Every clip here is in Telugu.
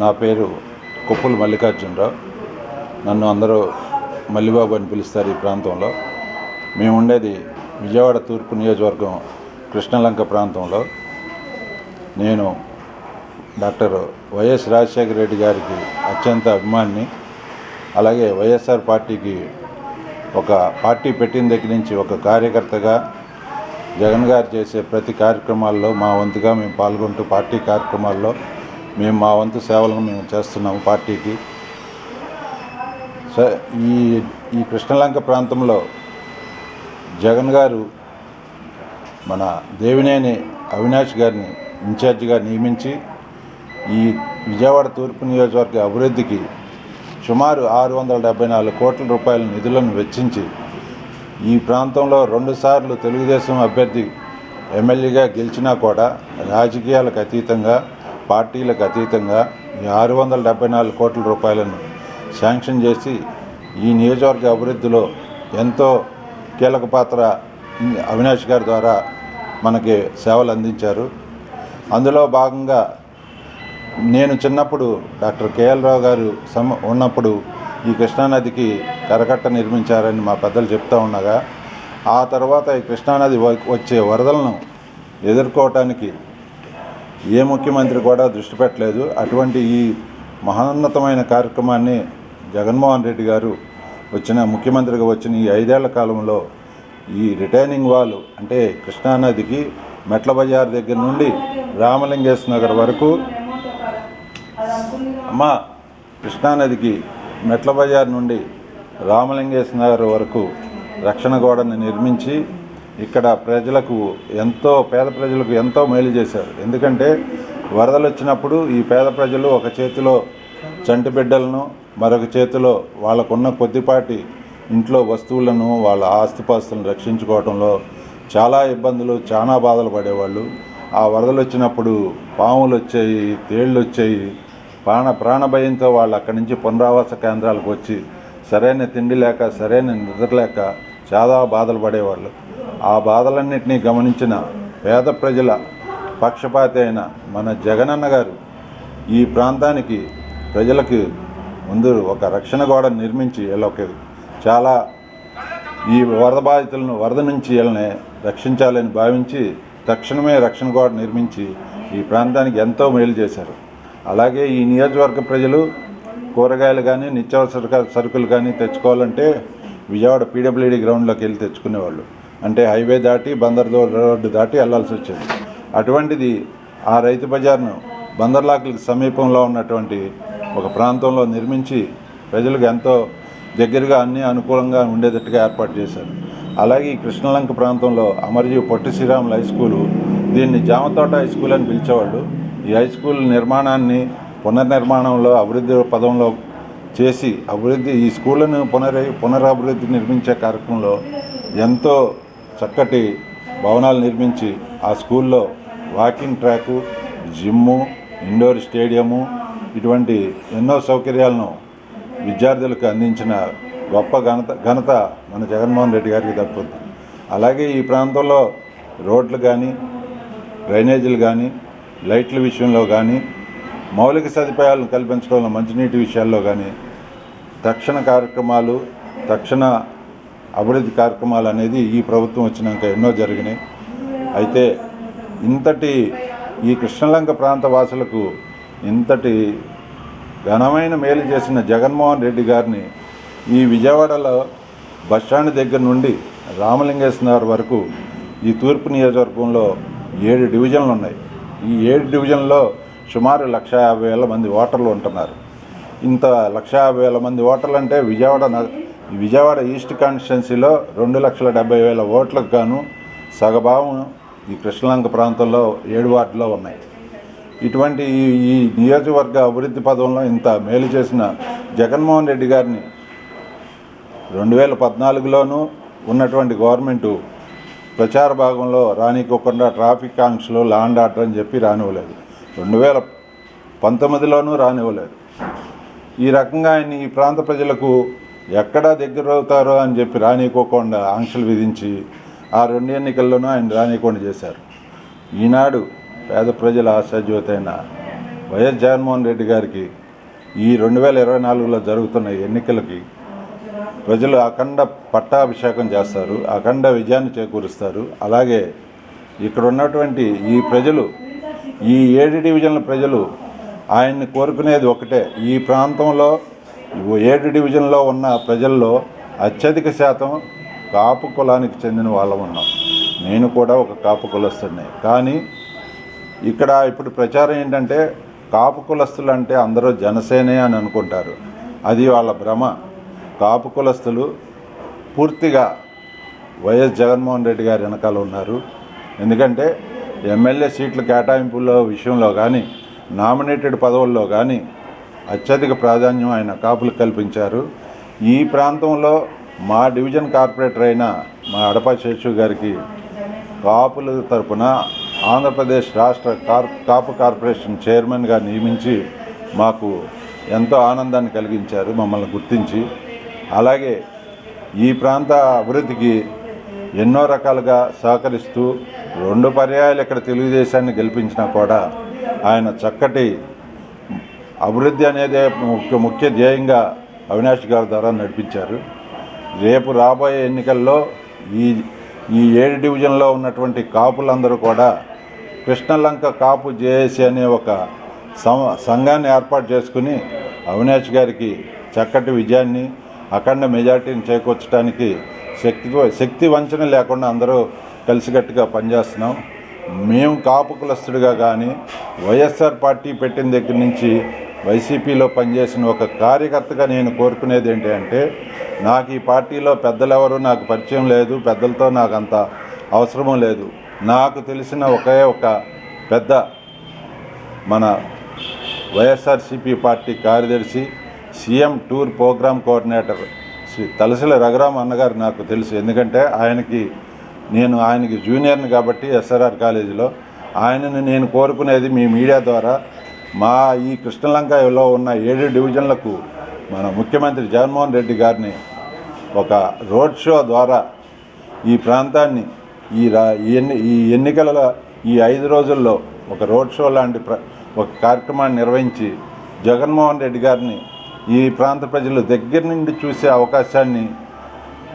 నా పేరు కుప్పల మల్లికార్జునరావు. నన్ను అందరూ మల్లిబాబు అని పిలుస్తారు ఈ ప్రాంతంలో. మేము ఉండేది విజయవాడ తూర్పు నియోజకవర్గం కృష్ణలంక ప్రాంతంలో. నేను డాక్టర్ వైఎస్ రాజశేఖర రెడ్డి గారికి అత్యంత అభిమాని అలాగే వైఎస్ఆర్ పార్టీకి ఒక పార్టీ పెట్టిన దగ్గర నుంచి ఒక కార్యకర్తగా జగన్ గారు చేసే ప్రతి కార్యక్రమాల్లో మా వంతుగా మేము పాల్గొంటూ పార్టీ కార్యక్రమాల్లో మేము మా వంతు సేవలను మేము చేస్తున్నాము పార్టీకి. స ఈ ఈ కృష్ణలంక ప్రాంతంలో జగన్ గారు మన దేవినేని అవినాష్ గారిని ఇన్ఛార్జిగా నియమించి ఈ విజయవాడ తూర్పు నియోజకవర్గ అభివృద్ధికి సుమారు ఆరు వందల డెబ్బై నాలుగు కోట్ల రూపాయల నిధులను వెచ్చించి ఈ ప్రాంతంలో రెండుసార్లు తెలుగుదేశం అభ్యర్థి ఎమ్మెల్యేగా గెలిచినా కూడా రాజకీయాలకు అతీతంగా పార్టీలకు అతీతంగా ఈ ఆరు వందల డెబ్బై నాలుగు కోట్ల రూపాయలను శాంక్షన్ చేసి ఈ నియోజకవర్గ అభివృద్ధిలో ఎంతో కీలక పాత్ర అవినాష్ గారి ద్వారా మనకి సేవలు అందించారు. అందులో భాగంగా నేను చిన్నప్పుడు డాక్టర్ కేఎల్ రావు గారు సమ ఉన్నప్పుడు ఈ కృష్ణానదికి కరకట్ట నిర్మించారని మా పెద్దలు చెప్తా ఉండగా ఆ తర్వాత ఈ కృష్ణానది వ- వచ్చే వరదలను ఎదుర్కోవటానికి ఏ ముఖ్యమంత్రి కూడా దృష్టి పెట్టలేదు. అటువంటి ఈ మహోన్నతమైన కార్యక్రమాన్ని జగన్మోహన్ రెడ్డి గారు వచ్చిన ముఖ్యమంత్రిగా వచ్చిన ఈ ఐదేళ్ళ కాలంలో ఈ రిటైనింగ్ వాల్ అంటే కృష్ణానదికి మెట్ల బజార్ దగ్గర నుండి రామలింగేశ్వర నగర్ వరకు అమ్మ కృష్ణానదికి మెట్ల బజార్ నుండి రామలింగేశ్వర నగర్ వరకు రక్షణ గోడను నిర్మించి ఇక్కడ ప్రజలకు ఎంతో పేద ప్రజలకు ఎంతో మేలు చేశారు. ఎందుకంటే వరదలు వచ్చినప్పుడు ఈ పేద ప్రజలు ఒక చేతిలో చంటి బిడ్డలను మరొక చేతిలో వాళ్ళకున్న కొద్దిపాటి ఇంట్లో వస్తువులను వాళ్ళ ఆస్తిపాస్తులను రక్షించుకోవడంలో చాలా ఇబ్బందులు చాలా బాధలు పడేవాళ్ళు. ఆ వరదలు వచ్చినప్పుడు పాములు వచ్చాయి తేళ్ళు వచ్చాయి ప్రాణ ప్రాణభయంతో వాళ్ళు అక్కడి నుంచి పునరావాస కేంద్రాలకు వచ్చి సరైన తిండి లేక సరైన నిద్ర లేక చాలా బాధలు పడేవాళ్ళు. ఆ బాధలన్నింటినీ గమనించిన పేద ప్రజల పక్షపాతి అయిన మన జగనన్న గారు ఈ ప్రాంతానికి ప్రజలకు ముందు ఒక రక్షణ గోడ నిర్మించి వీళ్ళకి చాలా ఈ వరద బాధితులను వరద నుంచి వీళ్ళని రక్షించాలని భావించి తక్షణమే రక్షణ గోడ నిర్మించి ఈ ప్రాంతానికి ఎంతో మేలు చేశారు. అలాగే ఈ నియోజకవర్గ ప్రజలు కూరగాయలు కానీ నిత్యావసర సరుకులు కానీ తెచ్చుకోవాలంటే విజయవాడ పీడబ్ల్యూడి గ్రౌండ్లోకి వెళ్ళి తెచ్చుకునేవాళ్ళు. అంటే హైవే దాటి బందర్ రోడ్డు దాటి వెళ్ళాల్సి వచ్చేది. అటువంటిది ఆ రైతు బజార్ను బందర్లాకులకు సమీపంలో ఉన్నటువంటి ఒక ప్రాంతంలో నిర్మించి ప్రజలకు ఎంతో దగ్గరగా అన్ని అనుకూలంగా ఉండేటట్టుగా ఏర్పాటు చేశారు. అలాగే ఈ కృష్ణలంక ప్రాంతంలో అమర్జీవి పొట్టి శ్రీరాములు హై స్కూలు దీన్ని జామతోట హై స్కూల్ అని పిలిచేవాళ్ళు. ఈ హై స్కూల్ నిర్మాణాన్ని పునర్నిర్మాణంలో అభివృద్ధి పదంలో చేసి అభివృద్ధి ఈ స్కూళ్ళను పునర పునరాభివృద్ధి నిర్మించే కార్యక్రమంలో ఎంతో చక్కటి భవనాలు నిర్మించి ఆ స్కూల్లో walking track gym indoor stadium ఇటువంటి ఎన్నో సౌకర్యాలను విద్యార్థులకు అందించిన గొప్ప ఘనత ఘనత మన జగన్మోహన్ రెడ్డి గారికి దక్కుతుంది. అలాగే ఈ ప్రాంతంలో రోడ్లు కానీ డ్రైనేజీలు కానీ లైట్ల విషయంలో కానీ మౌలిక సదుపాయాలను కల్పించడంలో మంచినీటి విషయాల్లో కానీ తక్షణ కార్యక్రమాలు తక్షణ అభివృద్ధి కార్యక్రమాలు అనేది ఈ ప్రభుత్వం వచ్చినాక ఎన్నో జరిగినాయి. అయితే ఇంతటి ఈ కృష్ణలంక ప్రాంత వాసులకు ఇంతటి ఘనమైన మేలు చేసిన జగన్మోహన్ రెడ్డి గారిని ఈ విజయవాడలో బస్టాండ్ దగ్గర నుండి రామలింగేశ్వర నగర్ వరకు ఈ తూర్పు నియోజకవర్గంలో ఏడు డివిజన్లు ఉన్నాయి. ఈ ఏడు డివిజన్లో సుమారు లక్ష యాభై వేల మంది ఓటర్లు ఉంటున్నారు. ఇంత లక్ష యాభై వేల మంది ఓటర్లు అంటే విజయవాడ నగ- విజయవాడ ఈస్ట్ కాన్స్టిట్యున్సీలో రెండు లక్షల డెబ్బై వేల ఓట్లకు గాను సగభావం ఈ కృష్ణలంక ప్రాంతంలో ఏడు వార్డులో ఉన్నాయి. ఇటువంటి ఈ ఈ నియోజకవర్గ అభివృద్ధి పదంలో ఇంత మేలు చేసిన జగన్మోహన్ రెడ్డి గారిని రెండు వేల పద్నాలుగులోనూ ఉన్నటువంటి గవర్నమెంటు ప్రచార భాగంలో రానికోకుండా ట్రాఫిక్ ఆంక్షలు లాండ్ ఆర్డర్ అని చెప్పి రానివ్వలేదు. రెండు వేల పంతొమ్మిదిలోనూ రానివ్వలేదు. ఈ రకంగా ఆయన ఈ ప్రాంత ప్రజలకు ఎక్కడ దగ్గర అవుతారో అని చెప్పి రానికోకుండా ఆంక్షలు విధించి ఆ రెండు ఎన్నికల్లోనూ ఆయన రానియకుండా చేశారు. ఈనాడు పేద ప్రజల ఆశాజ్యోతైన వైఎస్ జగన్మోహన్ రెడ్డి గారికి ఈ రెండు వేల ఇరవై నాలుగులో జరుగుతున్న ఎన్నికలకి ప్రజలు అఖండ పట్టాభిషేకం చేస్తారు అఖండ విజయాన్ని చేకూరుస్తారు. అలాగే ఇక్కడ ఉన్నటువంటి ఈ ప్రజలు ఈ ఏడు డివిజన్ల ప్రజలు ఆయన్ని కోరుకునేది ఒకటే. ఈ ప్రాంతంలో ఏడు డివిజన్లో ఉన్న ప్రజల్లో అత్యధిక శాతం కాపు కులానికి చెందిన వాళ్ళం ఉన్నాం. నేను కూడా ఒక కాపు కులస్తున్నాయి కానీ ఇక్కడ ఇప్పుడు ప్రచారం ఏంటంటే కాపు కులస్తులు అంటే అందరూ జనసేనే అని అనుకుంటారు. అది వాళ్ళ భ్రమ. కాపు కులస్తులు పూర్తిగా వైఎస్ జగన్మోహన్ రెడ్డి గారి వెనకాల ఉన్నారు. ఎందుకంటే ఎమ్మెల్యే సీట్ల కేటాయింపుల విషయంలో కానీ నామినేటెడ్ పదవుల్లో కానీ అత్యధిక ప్రాధాన్యం ఆయన కాపులు కల్పించారు. ఈ ప్రాంతంలో మా డివిజన్ కార్పొరేటర్ అయిన మా అడప శేషు గారికి కాపుల తరపున ఆంధ్రప్రదేశ్ రాష్ట్ర కార్ కాపు కార్పొరేషన్ చైర్మన్గా నియమించి మాకు ఎంతో ఆనందాన్ని కలిగించారు. మమ్మల్ని గుర్తించి అలాగే ఈ ప్రాంత అభివృద్ధికి ఎన్నో రకాలుగా సహకరిస్తూ రెండు పర్యాయాలు ఇక్కడ తెలుగుదేశాన్ని గెలిపించినా కూడా ఆయన చక్కటి అభివృద్ధి అనేదే ముఖ్య ముఖ్య ధ్యేయంగా అవినాష్ గారి ద్వారా నడిపించారు. రేపు రాబోయే ఎన్నికల్లో ఈ ఈ ఏడు డివిజన్లో ఉన్నటువంటి కాపులందరూ కూడా కృష్ణలంక కాపు జేఏసీ అనే ఒక సం సంఘాన్ని ఏర్పాటు చేసుకుని అవినాష్ గారికి చక్కటి విజయాన్ని అఖండ మెజార్టీని చేకూర్చడానికి శక్తి శక్తి వంచన లేకుండా అందరూ కలిసికట్టుగా పనిచేస్తున్నాం. మేము కాపు కులస్తుడిగా కానీ వైఎస్ఆర్ పార్టీ పెట్టిన దగ్గర నుంచి వైసీపీలో పనిచేసిన ఒక కార్యకర్తగా నేను కోరుకునేది ఏంటి అంటే నాకు ఈ పార్టీలో పెద్దలెవరు నాకు పరిచయం లేదు పెద్దలతో నాకు అంత అవసరము లేదు. నాకు తెలిసిన ఒకే ఒక పెద్ద మన వైఎస్ఆర్సీపీ పార్టీ కార్యదర్శి CM tour programme coordinator Shri Talasila Raghuram అన్నగారు నాకు తెలుసు. ఎందుకంటే ఆయనకి నేను ఆయనకి జూనియర్ని కాబట్టి ఎస్ఆర్ఆర్ కాలేజీలో ఆయనను నేను కోరుకునేది మీ మీడియా ద్వారా మా ఈ కృష్ణలంకలో ఉన్న ఏడు డివిజన్లకు మన ముఖ్యమంత్రి జగన్మోహన్ రెడ్డి గారిని ఒక రోడ్ షో ద్వారా ఈ ప్రాంతాన్ని ఈ రా ఈ ఎన్ని ఈ ఎన్నికల ఈ ఐదు రోజుల్లో ఒక రోడ్ షో లాంటి ప్ర ఒక కార్యక్రమాన్ని నిర్వహించి జగన్మోహన్ రెడ్డి గారిని ఈ ప్రాంత ప్రజలు దగ్గర నుండి చూసే అవకాశాన్ని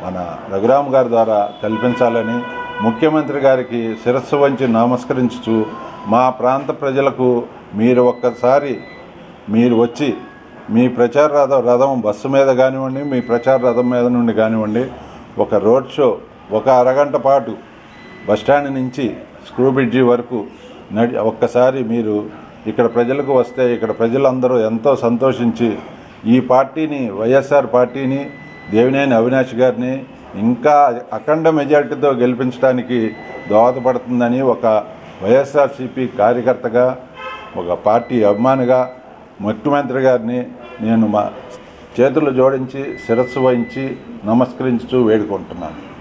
మన రఘురామ్ గారి ద్వారా కల్పించాలని ముఖ్యమంత్రి గారికి శిరస్సు వంచి నమస్కరించుచు మా ప్రాంత ప్రజలకు మీరు ఒక్కసారి మీరు వచ్చి మీ ప్రచార రథం రథం బస్సు మీద కానివ్వండి మీ ప్రచార రథం మీద నుండి కానివ్వండి ఒక రోడ్ షో ఒక అరగంట పాటు బస్టాండ్ నుంచి స్క్రూ బ్రిడ్జి వరకు నడి ఒక్కసారి మీరు ఇక్కడ ప్రజలకు వస్తే ఇక్కడ ప్రజలందరూ ఎంతో సంతోషించి ఈ పార్టీని వైఎస్ఆర్ పార్టీని దేవినేని అవినాష్ గారిని ఇంకా అఖండ మెజార్టీతో గెలిపించడానికి దోహదపడుతుందని ఒక వైఎస్ఆర్సీపీ కార్యకర్తగా ఒక పార్టీ అభిమానిగా ముఖ్యమంత్రి గారిని నేను మా చేతులు జోడించి శిరస్సు వహించి నమస్కరించుతూ వేడుకుంటున్నాను.